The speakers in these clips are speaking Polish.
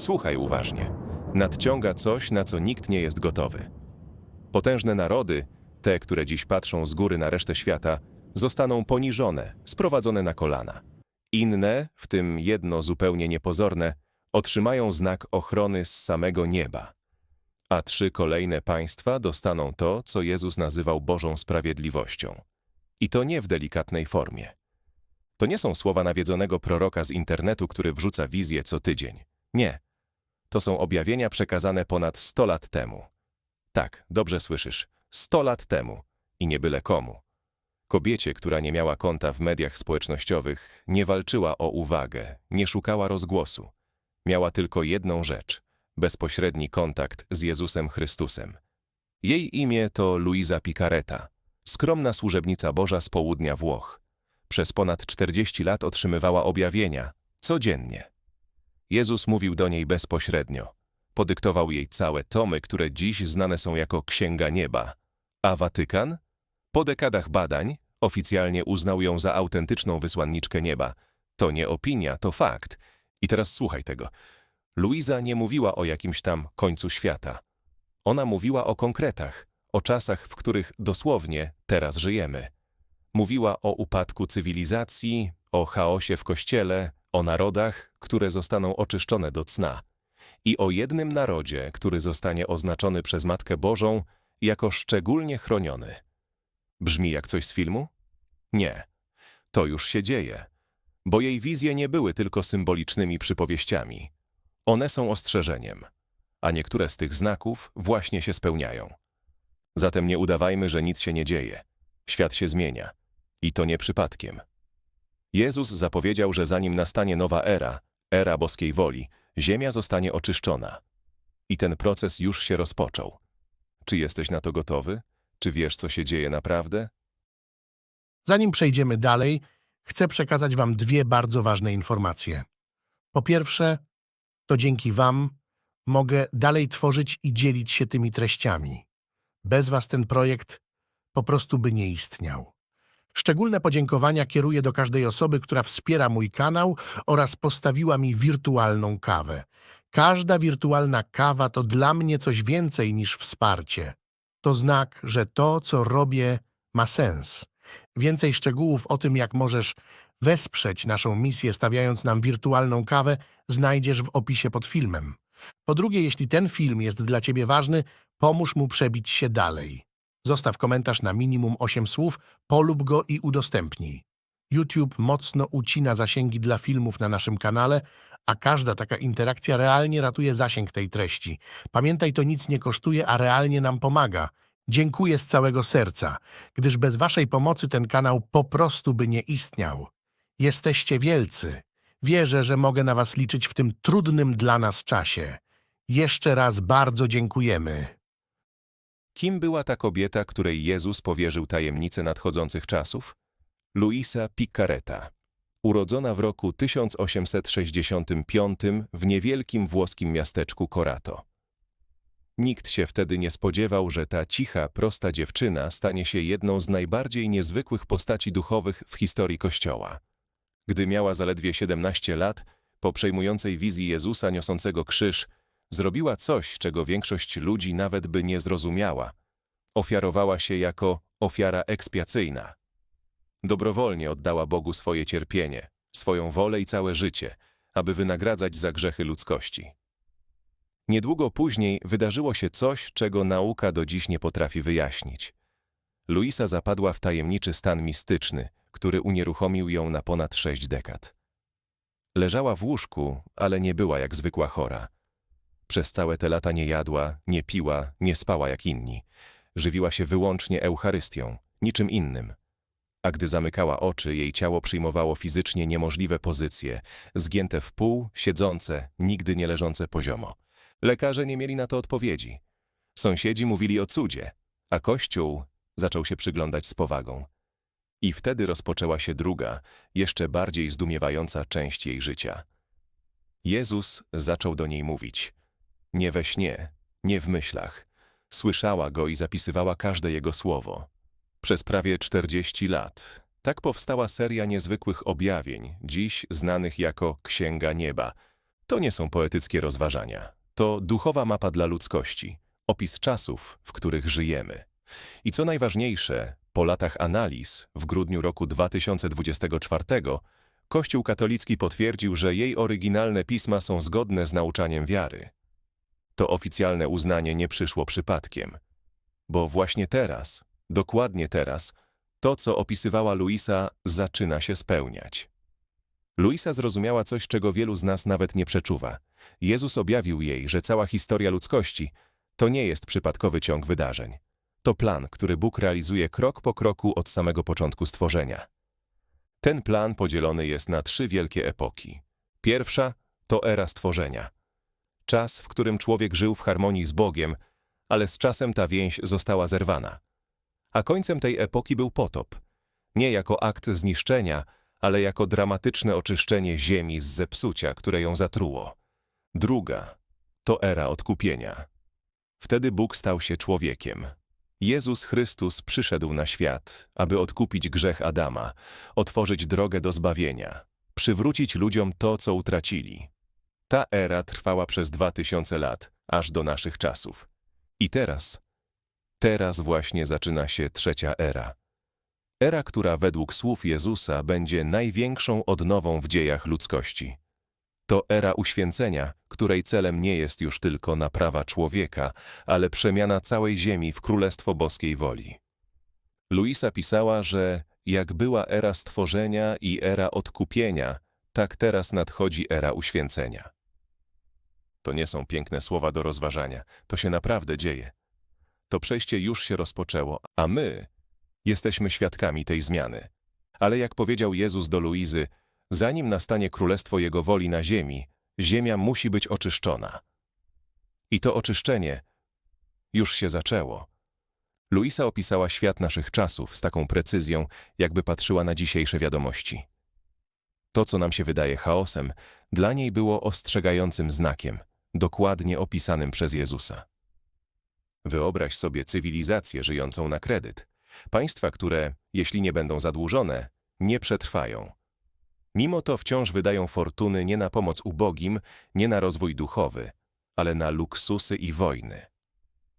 Słuchaj uważnie. Nadciąga coś, na co nikt nie jest gotowy. Potężne narody, te, które dziś patrzą z góry na resztę świata, zostaną poniżone, sprowadzone na kolana. Inne, w tym jedno zupełnie niepozorne, otrzymają znak ochrony z samego nieba. A trzy kolejne państwa dostaną to, co Jezus nazywał Bożą Sprawiedliwością. I to nie w delikatnej formie. To nie są słowa nawiedzonego proroka z internetu, który wrzuca wizję co tydzień. Nie. To są objawienia przekazane ponad 100 lat temu. Tak, dobrze słyszysz. 100 lat temu. I nie byle komu. Kobiecie, która nie miała konta w mediach społecznościowych, nie walczyła o uwagę, nie szukała rozgłosu. Miała tylko jedną rzecz bezpośredni kontakt z Jezusem Chrystusem. Jej imię to Luisa Picareta, skromna służebnica Boża z południa Włoch. Przez ponad 40 lat otrzymywała objawienia, codziennie. Jezus mówił do niej bezpośrednio. Podyktował jej całe tomy, które dziś znane są jako Księga Nieba. A Watykan? Po dekadach badań oficjalnie uznał ją za autentyczną wysłanniczkę nieba. To nie opinia, to fakt. I teraz słuchaj tego. Luiza nie mówiła o jakimś tam końcu świata. Ona mówiła o konkretach, o czasach, w których dosłownie teraz żyjemy. Mówiła o upadku cywilizacji, o chaosie w kościele, o narodach, które zostaną oczyszczone do cna i o jednym narodzie, który zostanie oznaczony przez Matkę Bożą jako szczególnie chroniony. Brzmi jak coś z filmu? Nie. To już się dzieje. Bo jej wizje nie były tylko symbolicznymi przypowieściami. One są ostrzeżeniem, a niektóre z tych znaków właśnie się spełniają. Zatem nie udawajmy, że nic się nie dzieje. Świat się zmienia. I to nie przypadkiem. Jezus zapowiedział, że zanim nastanie nowa era, era boskiej woli, ziemia zostanie oczyszczona. I ten proces już się rozpoczął. Czy jesteś na to gotowy? Czy wiesz, co się dzieje naprawdę? Zanim przejdziemy dalej, chcę przekazać Wam dwie bardzo ważne informacje. Po pierwsze, to dzięki Wam mogę dalej tworzyć i dzielić się tymi treściami. Bez Was ten projekt po prostu by nie istniał. Szczególne podziękowania kieruję do każdej osoby, która wspiera mój kanał oraz postawiła mi wirtualną kawę. Każda wirtualna kawa to dla mnie coś więcej niż wsparcie. To znak, że to, co robię, ma sens. Więcej szczegółów o tym, jak możesz wesprzeć naszą misję, stawiając nam wirtualną kawę, znajdziesz w opisie pod filmem. Po drugie, jeśli ten film jest dla Ciebie ważny, pomóż mu przebić się dalej. Zostaw komentarz na minimum 8 słów, polub go i udostępnij. YouTube mocno ucina zasięgi dla filmów na naszym kanale, a każda taka interakcja realnie ratuje zasięg tej treści. Pamiętaj, to nic nie kosztuje, a realnie nam pomaga. Dziękuję z całego serca, gdyż bez Waszej pomocy ten kanał po prostu by nie istniał. Jesteście wielcy. Wierzę, że mogę na Was liczyć w tym trudnym dla nas czasie. Jeszcze raz bardzo dziękujemy. Kim była ta kobieta, której Jezus powierzył tajemnicę nadchodzących czasów? Luisa Picareta. Urodzona w roku 1865 w niewielkim włoskim miasteczku Corato. Nikt się wtedy nie spodziewał, że ta cicha, prosta dziewczyna stanie się jedną z najbardziej niezwykłych postaci duchowych w historii Kościoła. Gdy miała zaledwie 17 lat, po przejmującej wizji Jezusa niosącego krzyż, zrobiła coś, czego większość ludzi nawet by nie zrozumiała. Ofiarowała się jako ofiara ekspiacyjna. Dobrowolnie oddała Bogu swoje cierpienie, swoją wolę i całe życie, aby wynagradzać za grzechy ludzkości. Niedługo później wydarzyło się coś, czego nauka do dziś nie potrafi wyjaśnić. Luisa zapadła w tajemniczy stan mistyczny, który unieruchomił ją na ponad sześć dekad. Leżała w łóżku, ale nie była jak zwykła chora. Przez całe te lata nie jadła, nie piła, nie spała jak inni. Żywiła się wyłącznie Eucharystią, niczym innym. A gdy zamykała oczy, jej ciało przyjmowało fizycznie niemożliwe pozycje, zgięte w pół, siedzące, nigdy nie leżące poziomo. Lekarze nie mieli na to odpowiedzi. Sąsiedzi mówili o cudzie, a Kościół zaczął się przyglądać z powagą. I wtedy rozpoczęła się druga, jeszcze bardziej zdumiewająca część jej życia. Jezus zaczął do niej mówić. Nie we śnie, nie w myślach. Słyszała go i zapisywała każde jego słowo. Przez prawie 40 lat. Tak powstała seria niezwykłych objawień, dziś znanych jako Księga Nieba. To nie są poetyckie rozważania. To duchowa mapa dla ludzkości, opis czasów, w których żyjemy. I co najważniejsze, po latach analiz, w grudniu roku 2024 Kościół katolicki potwierdził, że jej oryginalne pisma są zgodne z nauczaniem wiary. To oficjalne uznanie nie przyszło przypadkiem, bo właśnie teraz, dokładnie teraz, to, co opisywała Luisa, zaczyna się spełniać. Luisa zrozumiała coś, czego wielu z nas nawet nie przeczuwa. Jezus objawił jej, że cała historia ludzkości to nie jest przypadkowy ciąg wydarzeń. To plan, który Bóg realizuje krok po kroku od samego początku stworzenia. Ten plan podzielony jest na trzy wielkie epoki. Pierwsza to era stworzenia. Czas, w którym człowiek żył w harmonii z Bogiem, ale z czasem ta więź została zerwana. A końcem tej epoki był potop. Nie jako akt zniszczenia, ale jako dramatyczne oczyszczenie ziemi z zepsucia, które ją zatruło. Druga to era odkupienia. Wtedy Bóg stał się człowiekiem. Jezus Chrystus przyszedł na świat, aby odkupić grzech Adama, otworzyć drogę do zbawienia, przywrócić ludziom to, co utracili. Ta era trwała przez dwa tysiące lat, aż do naszych czasów. I teraz, teraz właśnie zaczyna się trzecia era. Era, która według słów Jezusa będzie największą odnową w dziejach ludzkości. To era uświęcenia, której celem nie jest już tylko naprawa człowieka, ale przemiana całej ziemi w królestwo boskiej woli. Luisa pisała, że jak była era stworzenia i era odkupienia, tak teraz nadchodzi era uświęcenia. To nie są piękne słowa do rozważania, to się naprawdę dzieje. To przejście już się rozpoczęło, a my jesteśmy świadkami tej zmiany. Ale jak powiedział Jezus do Luizy, zanim nastanie królestwo Jego woli na ziemi, ziemia musi być oczyszczona. I to oczyszczenie już się zaczęło. Luisa opisała świat naszych czasów z taką precyzją, jakby patrzyła na dzisiejsze wiadomości. To, co nam się wydaje chaosem, dla niej było ostrzegającym znakiem, dokładnie opisanym przez Jezusa. Wyobraź sobie cywilizację żyjącą na kredyt. Państwa, które, jeśli nie będą zadłużone, nie przetrwają. Mimo to wciąż wydają fortuny nie na pomoc ubogim, nie na rozwój duchowy, ale na luksusy i wojny.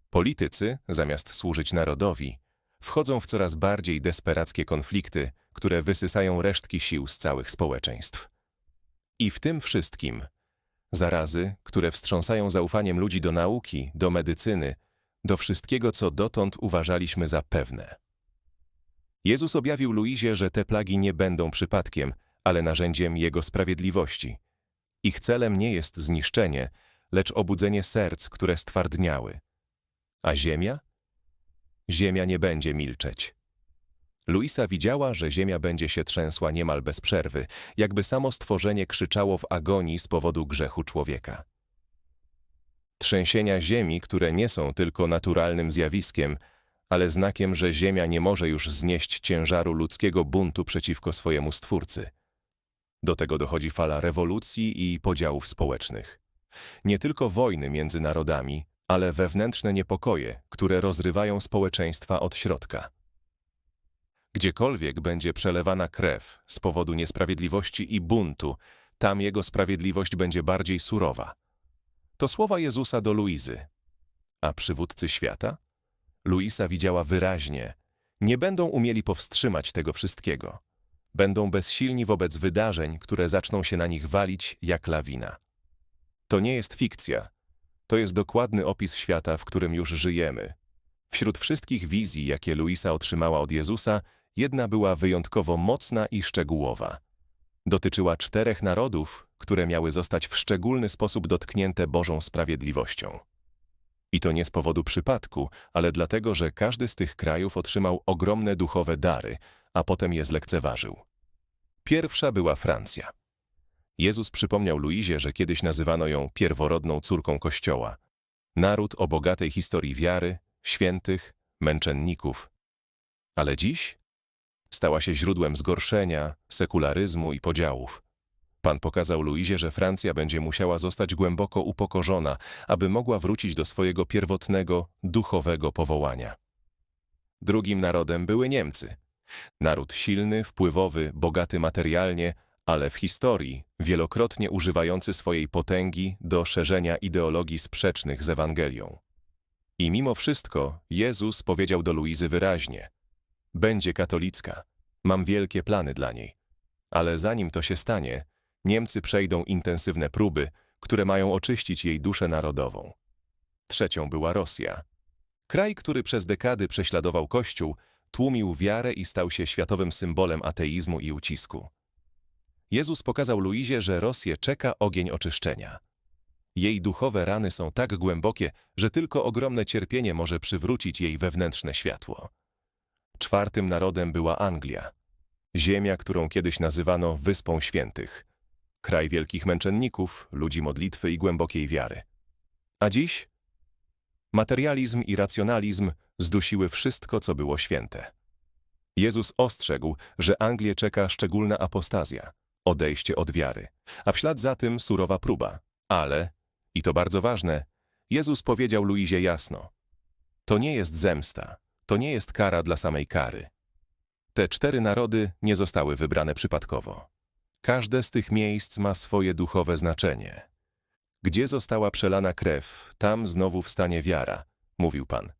Politycy, zamiast służyć narodowi, wchodzą w coraz bardziej desperackie konflikty, które wysysają resztki sił z całych społeczeństw. I w tym wszystkim zarazy, które wstrząsają zaufaniem ludzi do nauki, do medycyny, do wszystkiego, co dotąd uważaliśmy za pewne. Jezus objawił Luizie, że te plagi nie będą przypadkiem, ale narzędziem Jego sprawiedliwości. Ich celem nie jest zniszczenie, lecz obudzenie serc, które stwardniały. A ziemia? Ziemia nie będzie milczeć. Luisa widziała, że ziemia będzie się trzęsła niemal bez przerwy, jakby samo stworzenie krzyczało w agonii z powodu grzechu człowieka. Trzęsienia ziemi, które nie są tylko naturalnym zjawiskiem, ale znakiem, że ziemia nie może już znieść ciężaru ludzkiego buntu przeciwko swojemu Stwórcy. Do tego dochodzi fala rewolucji i podziałów społecznych. Nie tylko wojny między narodami, ale wewnętrzne niepokoje, które rozrywają społeczeństwa od środka. Gdziekolwiek będzie przelewana krew z powodu niesprawiedliwości i buntu, tam jego sprawiedliwość będzie bardziej surowa. To słowa Jezusa do Luizy. A przywódcy świata? Luisa widziała wyraźnie, nie będą umieli powstrzymać tego wszystkiego. Będą bezsilni wobec wydarzeń, które zaczną się na nich walić jak lawina. To nie jest fikcja. To jest dokładny opis świata, w którym już żyjemy. Wśród wszystkich wizji, jakie Luisa otrzymała od Jezusa, jedna była wyjątkowo mocna i szczegółowa. Dotyczyła czterech narodów, które miały zostać w szczególny sposób dotknięte Bożą sprawiedliwością. I to nie z powodu przypadku, ale dlatego, że każdy z tych krajów otrzymał ogromne duchowe dary, a potem je zlekceważył. Pierwsza była Francja. Jezus przypomniał Luizie, że kiedyś nazywano ją pierworodną córką Kościoła. Naród o bogatej historii wiary, świętych, męczenników. Ale dziś stała się źródłem zgorszenia, sekularyzmu i podziałów. Pan pokazał Luizie, że Francja będzie musiała zostać głęboko upokorzona, aby mogła wrócić do swojego pierwotnego, duchowego powołania. Drugim narodem były Niemcy. Naród silny, wpływowy, bogaty materialnie, ale w historii wielokrotnie używający swojej potęgi do szerzenia ideologii sprzecznych z Ewangelią. I mimo wszystko Jezus powiedział do Luizy wyraźnie: Będzie katolicka, mam wielkie plany dla niej. Ale zanim to się stanie, Niemcy przejdą intensywne próby, które mają oczyścić jej duszę narodową. Trzecią była Rosja. Kraj, który przez dekady prześladował Kościół, tłumił wiarę i stał się światowym symbolem ateizmu i ucisku. Jezus pokazał Luizie, że Rosję czeka ogień oczyszczenia. Jej duchowe rany są tak głębokie, że tylko ogromne cierpienie może przywrócić jej wewnętrzne światło. Czwartym narodem była Anglia. Ziemia, którą kiedyś nazywano Wyspą Świętych. Kraj wielkich męczenników, ludzi modlitwy i głębokiej wiary. A dziś? Materializm i racjonalizm zdusiły wszystko, co było święte. Jezus ostrzegł, że Anglię czeka szczególna apostazja, odejście od wiary, a w ślad za tym surowa próba. Ale, i to bardzo ważne, Jezus powiedział Luizie jasno: To nie jest zemsta, to nie jest kara dla samej kary. Te cztery narody nie zostały wybrane przypadkowo. Każde z tych miejsc ma swoje duchowe znaczenie. Gdzie została przelana krew, tam znowu wstanie wiara, mówił Pan.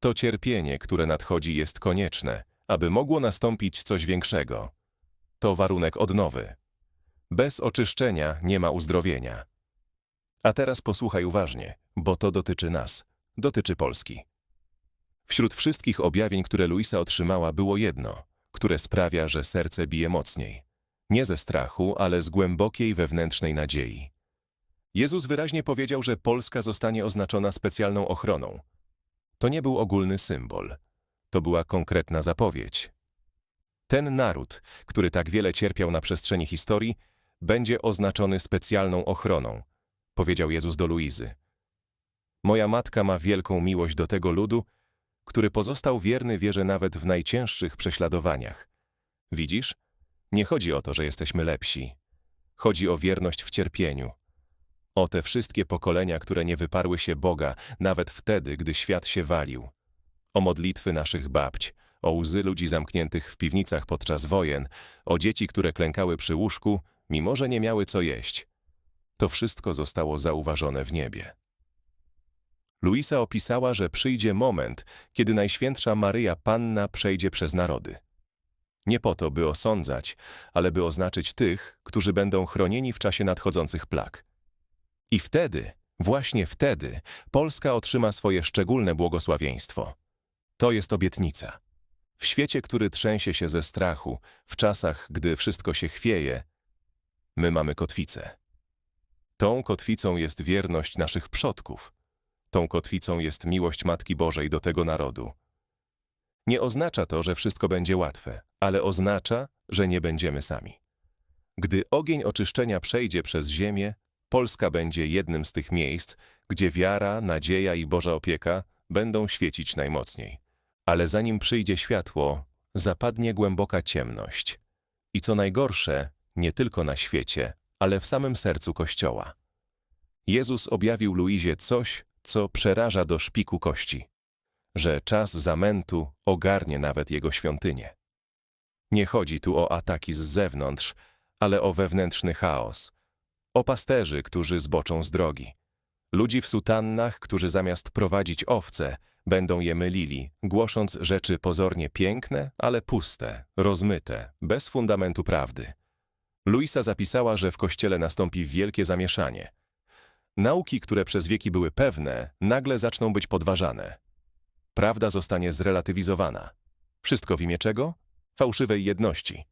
To cierpienie, które nadchodzi, jest konieczne, aby mogło nastąpić coś większego. To warunek odnowy. Bez oczyszczenia nie ma uzdrowienia. A teraz posłuchaj uważnie, bo to dotyczy nas, dotyczy Polski. Wśród wszystkich objawień, które Luisa otrzymała, było jedno, które sprawia, że serce bije mocniej. Nie ze strachu, ale z głębokiej wewnętrznej nadziei. Jezus wyraźnie powiedział, że Polska zostanie oznaczona specjalną ochroną. To nie był ogólny symbol. To była konkretna zapowiedź. Ten naród, który tak wiele cierpiał na przestrzeni historii, będzie oznaczony specjalną ochroną, powiedział Jezus do Luizy. Moja matka ma wielką miłość do tego ludu, który pozostał wierny wierze nawet w najcięższych prześladowaniach. Widzisz? Nie chodzi o to, że jesteśmy lepsi. Chodzi o wierność w cierpieniu. O te wszystkie pokolenia, które nie wyparły się Boga, nawet wtedy, gdy świat się walił. O modlitwy naszych babć, o łzy ludzi zamkniętych w piwnicach podczas wojen, o dzieci, które klękały przy łóżku, mimo że nie miały co jeść. To wszystko zostało zauważone w niebie. Luisa opisała, że przyjdzie moment, kiedy Najświętsza Maryja Panna przejdzie przez narody. Nie po to, by osądzać, ale by oznaczyć tych, którzy będą chronieni w czasie nadchodzących plag. I wtedy, właśnie wtedy, Polska otrzyma swoje szczególne błogosławieństwo. To jest obietnica. W świecie, który trzęsie się ze strachu, w czasach, gdy wszystko się chwieje, my mamy kotwicę. Tą kotwicą jest wierność naszych przodków. Tą kotwicą jest miłość Matki Bożej do tego narodu. Nie oznacza to, że wszystko będzie łatwe, ale oznacza, że nie będziemy sami. Gdy ogień oczyszczenia przejdzie przez ziemię, Polska będzie jednym z tych miejsc, gdzie wiara, nadzieja i Boża opieka będą świecić najmocniej. Ale zanim przyjdzie światło, zapadnie głęboka ciemność. I co najgorsze, nie tylko na świecie, ale w samym sercu Kościoła. Jezus objawił Luizie coś, co przeraża do szpiku kości, że czas zamętu ogarnie nawet jego świątynię. Nie chodzi tu o ataki z zewnątrz, ale o wewnętrzny chaos, o pasterzy, którzy zboczą z drogi, ludzi w sutannach, którzy zamiast prowadzić owce, będą je mylili, głosząc rzeczy pozornie piękne, ale puste, rozmyte, bez fundamentu prawdy. Luisa zapisała, że w kościele nastąpi wielkie zamieszanie. Nauki, które przez wieki były pewne, nagle zaczną być podważane. Prawda zostanie zrelatywizowana. Wszystko w imię czego? Fałszywej jedności.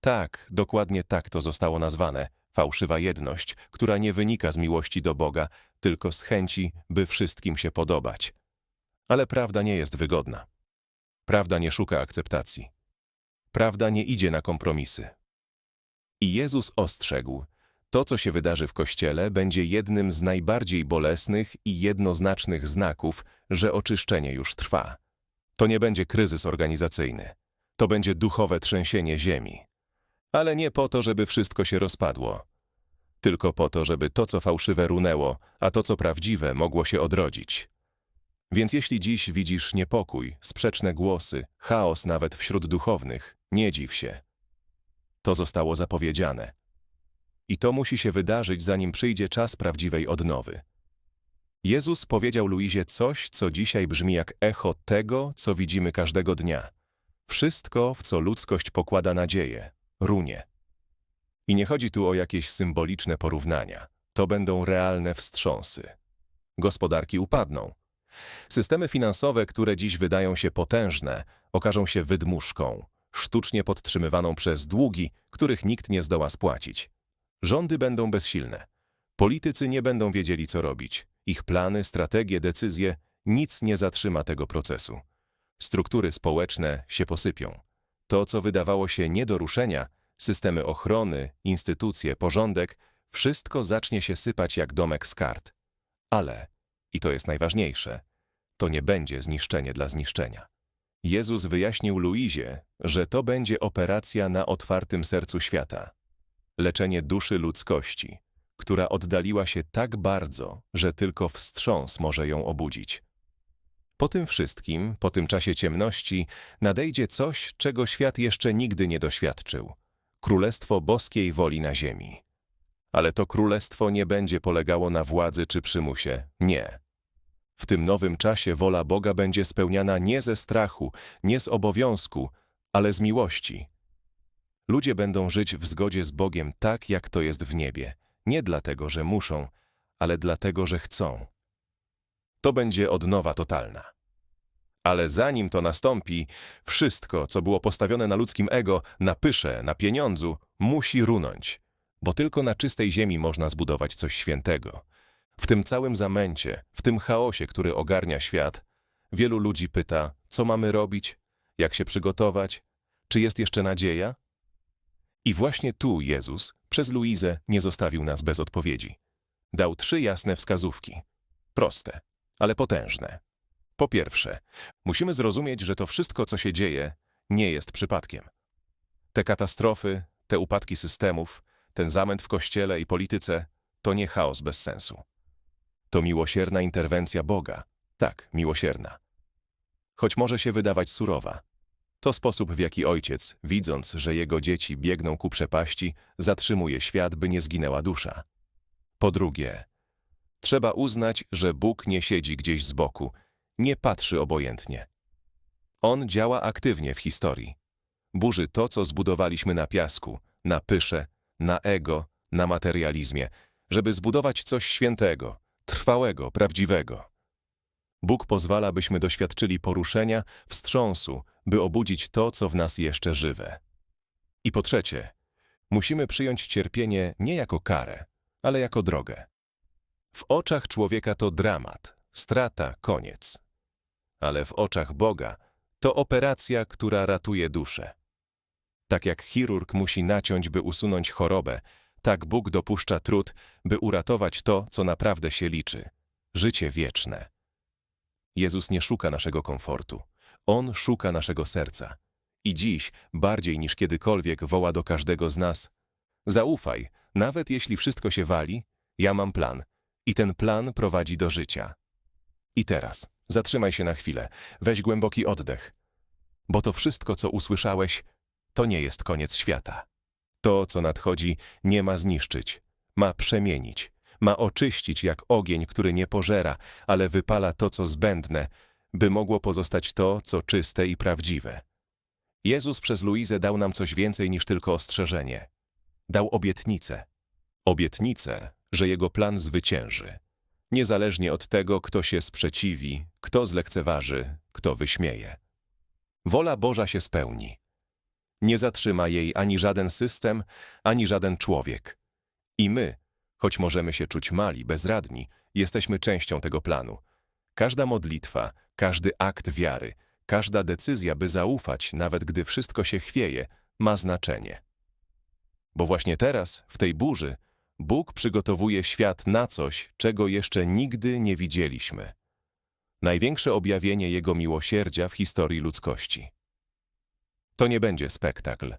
Tak, dokładnie tak to zostało nazwane. Fałszywa jedność, która nie wynika z miłości do Boga, tylko z chęci, by wszystkim się podobać. Ale prawda nie jest wygodna. Prawda nie szuka akceptacji. Prawda nie idzie na kompromisy. I Jezus ostrzegł, to, co się wydarzy w Kościele, będzie jednym z najbardziej bolesnych i jednoznacznych znaków, że oczyszczenie już trwa. To nie będzie kryzys organizacyjny. To będzie duchowe trzęsienie ziemi. Ale nie po to, żeby wszystko się rozpadło. Tylko po to, żeby to, co fałszywe, runęło, a to, co prawdziwe, mogło się odrodzić. Więc jeśli dziś widzisz niepokój, sprzeczne głosy, chaos nawet wśród duchownych, nie dziw się. To zostało zapowiedziane. I to musi się wydarzyć, zanim przyjdzie czas prawdziwej odnowy. Jezus powiedział Luizie coś, co dzisiaj brzmi jak echo tego, co widzimy każdego dnia. Wszystko, w co ludzkość pokłada nadzieję, runie. I nie chodzi tu o jakieś symboliczne porównania. To będą realne wstrząsy. Gospodarki upadną. Systemy finansowe, które dziś wydają się potężne, okażą się wydmuszką, sztucznie podtrzymywaną przez długi, których nikt nie zdoła spłacić. Rządy będą bezsilne. Politycy nie będą wiedzieli, co robić. Ich plany, strategie, decyzje nic nie zatrzyma tego procesu. Struktury społeczne się posypią. To, co wydawało się nie do ruszenia, systemy ochrony, instytucje, porządek, wszystko zacznie się sypać jak domek z kart. Ale, i to jest najważniejsze, to nie będzie zniszczenie dla zniszczenia. Jezus wyjaśnił Luizie, że to będzie operacja na otwartym sercu świata. Leczenie duszy ludzkości, która oddaliła się tak bardzo, że tylko wstrząs może ją obudzić. Po tym wszystkim, po tym czasie ciemności, nadejdzie coś, czego świat jeszcze nigdy nie doświadczył królestwo boskiej woli na ziemi. Ale to królestwo nie będzie polegało na władzy czy przymusie. Nie. W tym nowym czasie wola Boga będzie spełniana nie ze strachu, nie z obowiązku, ale z miłości. Ludzie będą żyć w zgodzie z Bogiem tak, jak to jest w niebie. Nie dlatego, że muszą, ale dlatego, że chcą. To będzie odnowa totalna. Ale zanim to nastąpi, wszystko, co było postawione na ludzkim ego, na pysze, na pieniądzu, musi runąć. Bo tylko na czystej ziemi można zbudować coś świętego. W tym całym zamęcie, w tym chaosie, który ogarnia świat, wielu ludzi pyta, co mamy robić, jak się przygotować, czy jest jeszcze nadzieja? I właśnie tu Jezus przez Luizę nie zostawił nas bez odpowiedzi. Dał trzy jasne wskazówki. Proste, ale potężne. Po pierwsze, musimy zrozumieć, że to wszystko, co się dzieje, nie jest przypadkiem. Te katastrofy, te upadki systemów, ten zamęt w kościele i polityce to nie chaos bez sensu. To miłosierna interwencja Boga. Tak, miłosierna. Choć może się wydawać surowa. To sposób, w jaki ojciec, widząc, że jego dzieci biegną ku przepaści, zatrzymuje świat, by nie zginęła dusza. Po drugie, trzeba uznać, że Bóg nie siedzi gdzieś z boku, nie patrzy obojętnie. On działa aktywnie w historii. Burzy to, co zbudowaliśmy na piasku, na pysze, na ego, na materializmie, żeby zbudować coś świętego, trwałego, prawdziwego. Bóg pozwala, byśmy doświadczyli poruszenia, wstrząsu, by obudzić to, co w nas jeszcze żywe. I po trzecie, musimy przyjąć cierpienie nie jako karę, ale jako drogę. W oczach człowieka to dramat, strata, koniec. Ale w oczach Boga to operacja, która ratuje duszę. Tak jak chirurg musi naciąć, by usunąć chorobę, tak Bóg dopuszcza trud, by uratować to, co naprawdę się liczy życie wieczne. Jezus nie szuka naszego komfortu. On szuka naszego serca. I dziś, bardziej niż kiedykolwiek, woła do każdego z nas: Zaufaj, nawet jeśli wszystko się wali, ja mam plan. I ten plan prowadzi do życia. I teraz, zatrzymaj się na chwilę, weź głęboki oddech. Bo to wszystko, co usłyszałeś, to nie jest koniec świata. To, co nadchodzi, nie ma zniszczyć, ma przemienić, ma oczyścić jak ogień, który nie pożera, ale wypala to, co zbędne, by mogło pozostać to, co czyste i prawdziwe. Jezus przez Luizę dał nam coś więcej niż tylko ostrzeżenie. Dał obietnicę. Obietnicę, że Jego plan zwycięży. Niezależnie od tego, kto się sprzeciwi, kto zlekceważy, kto wyśmieje. Wola Boża się spełni. Nie zatrzyma jej ani żaden system, ani żaden człowiek. I my, choć możemy się czuć mali, bezradni, jesteśmy częścią tego planu. Każda modlitwa, każdy akt wiary, każda decyzja, by zaufać, nawet gdy wszystko się chwieje, ma znaczenie. Bo właśnie teraz, w tej burzy, Bóg przygotowuje świat na coś, czego jeszcze nigdy nie widzieliśmy. Największe objawienie Jego miłosierdzia w historii ludzkości. To nie będzie spektakl.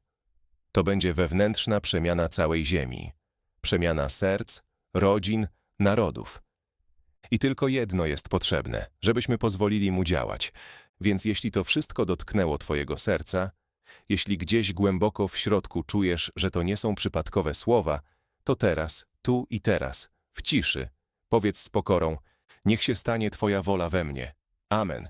To będzie wewnętrzna przemiana całej ziemi. Przemiana serc, rodzin, narodów. I tylko jedno jest potrzebne, żebyśmy pozwolili mu działać. Więc jeśli to wszystko dotknęło Twojego serca, jeśli gdzieś głęboko w środku czujesz, że to nie są przypadkowe słowa, to teraz, tu i teraz, w ciszy. Powiedz z pokorą: Niech się stanie Twoja wola we mnie. Amen.